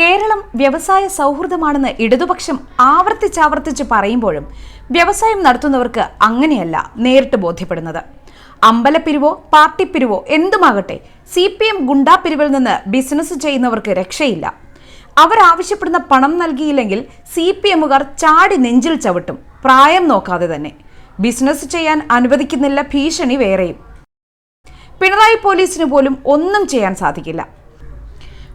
കേരളം വ്യവസായ സൗഹൃദമാണെന്ന് ഇടതുപക്ഷം ആവർത്തിച്ചാവർത്തിച്ച് പറയുമ്പോഴും വ്യവസായം നടത്തുന്നവർക്ക് അങ്ങനെയല്ല നേരിട്ട് ബോധ്യപ്പെടുന്നത്. അമ്പലപ്പിരിവോ പാർട്ടിപ്പിരിവോ എന്തുമാകട്ടെ സി പി എം ഗുണ്ടാപ്പിരിവിൽ നിന്ന് ബിസിനസ് ചെയ്യുന്നവർക്ക് രക്ഷയില്ല. അവർ ആവശ്യപ്പെടുന്ന പണം നൽകിയില്ലെങ്കിൽ സി പി എമ്മുകാർ ചാടി നെഞ്ചിൽ ചവിട്ടും. പ്രായം നോക്കാതെ തന്നെ. ബിസിനസ് ചെയ്യാൻ അനുവദിക്കുന്നില്ല ഭീഷണി വേറെയും. പിണറായി പോലീസിന് പോലും ഒന്നും ചെയ്യാൻ സാധിക്കില്ല.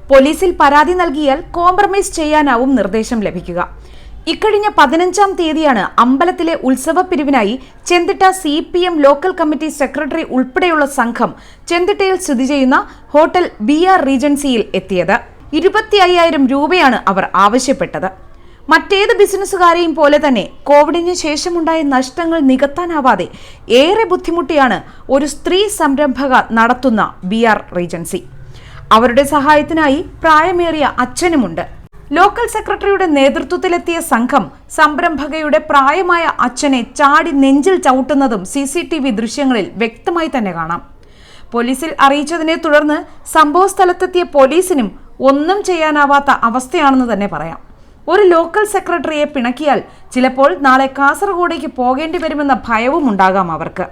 പോലീസിൽ പരാതി നൽകിയാൽ കോംപ്രമൈസ് ചെയ്യാനാവും നിർദ്ദേശം ലഭിക്കുക. ഇക്കഴിഞ്ഞ പതിനഞ്ചാം തീയതിയാണ് അമ്പലത്തിലെ ഉത്സവ പിരിവിനായി Chenthitta C P M local committee secretary ഉൾപ്പെടെയുള്ള സംഘം ചെന്തിട്ടയിൽ സ്ഥിതി ചെയ്യുന്ന ഹോട്ടൽ ബി ആർ റീജൻസിയിൽ എത്തിയത്. ഇരുപത്തി അയ്യായിരം രൂപയാണ് അവർ ആവശ്യപ്പെട്ടത്. മറ്റേത് ബിസിനസ്സുകാരെയും പോലെ തന്നെ കോവിഡിന് ശേഷമുണ്ടായ നഷ്ടങ്ങൾ നികത്താനാവാതെ ഏറെ ബുദ്ധിമുട്ടിയാണ് ഒരു സ്ത്രീ സംരംഭക നടത്തുന്ന ബി ആർ റീജൻസി. അവരുടെ സഹായത്തിനായി പ്രായമേറിയ അച്ഛനുമുണ്ട്. ലോക്കൽ സെക്രട്ടറിയുടെ നേതൃത്വത്തിലെത്തിയ സംഘം സംരംഭകയുടെ പ്രായമായ അച്ഛനെ ചാടി നെഞ്ചിൽ ചവിട്ടുന്നതും സി സി ടി വി ദൃശ്യങ്ങളിൽ വ്യക്തമായി തന്നെ കാണാം. പോലീസിൽ അറിയിച്ചതിനെ തുടർന്ന് സംഭവസ്ഥലത്തെത്തിയ പോലീസിനും ഒന്നും ചെയ്യാനാവാത്ത അവസ്ഥയാണെന്ന് തന്നെ പറയാം. ഒരു ലോക്കൽ സെക്രട്ടറിയെ പിണക്കിയാൽ ചിലപ്പോൾ നാളെ കാസർഗോഡേക്ക് പോകേണ്ടി വരുമെന്ന ഭയവും ഉണ്ടാകാം അവർക്ക്.